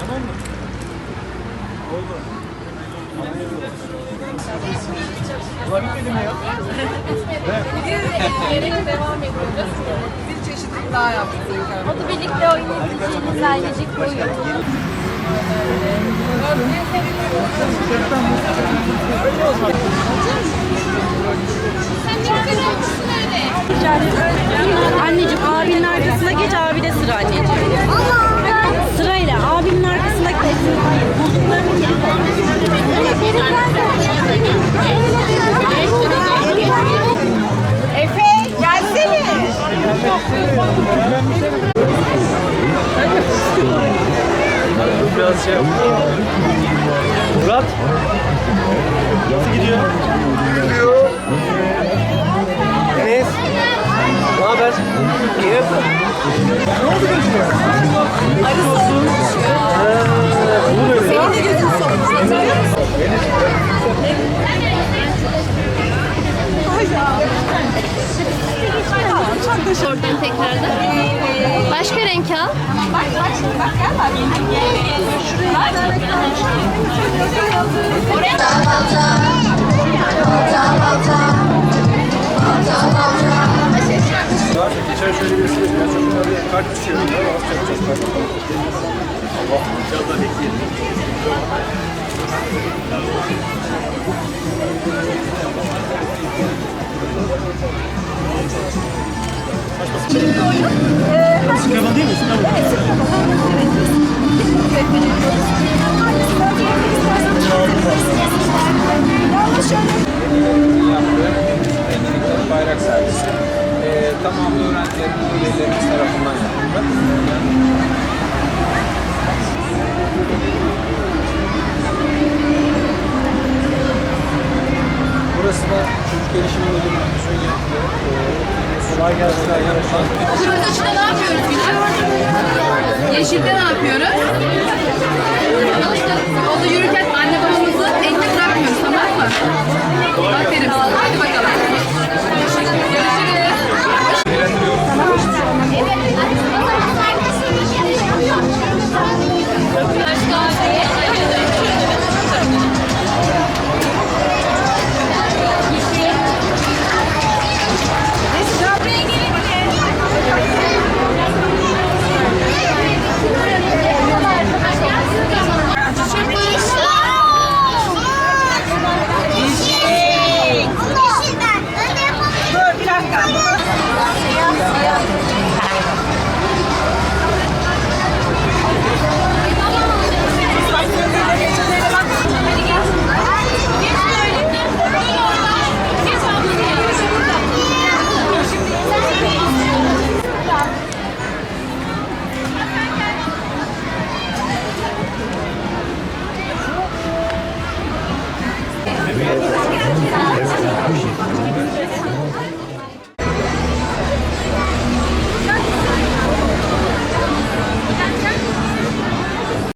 Tamam mı? Oldu. Olabilir mi ya? Yere devam ediyoruz. Bir çeşitlik daha yaptık. O da birlikte oynayabileceğimiz ailecek oyun. Anneciğim abinin arkasına Biraz şey. Murat. Nasıl gidiyor? Gidiyor. Enes. Ne haber? İyi. Ne oldu gözüne? Arı Tekrardan. Başka renk al. Bak bak şimdi bak gel bak. Oraya Geçen şöyle birisi de biraz çocuklar bir kart düşüyor. Yapacağız kart. Allah bayrak servisi e, tamamı öğrencilerimiz ve velilerimiz tarafından yapıldı. Burası da çocuk gelişimi müdürlüğümüzün yaptığı e, kolay gelsin ışıkta ne yapıyoruz musun? Yeşilde ne yapıyoruz? Terima kasih.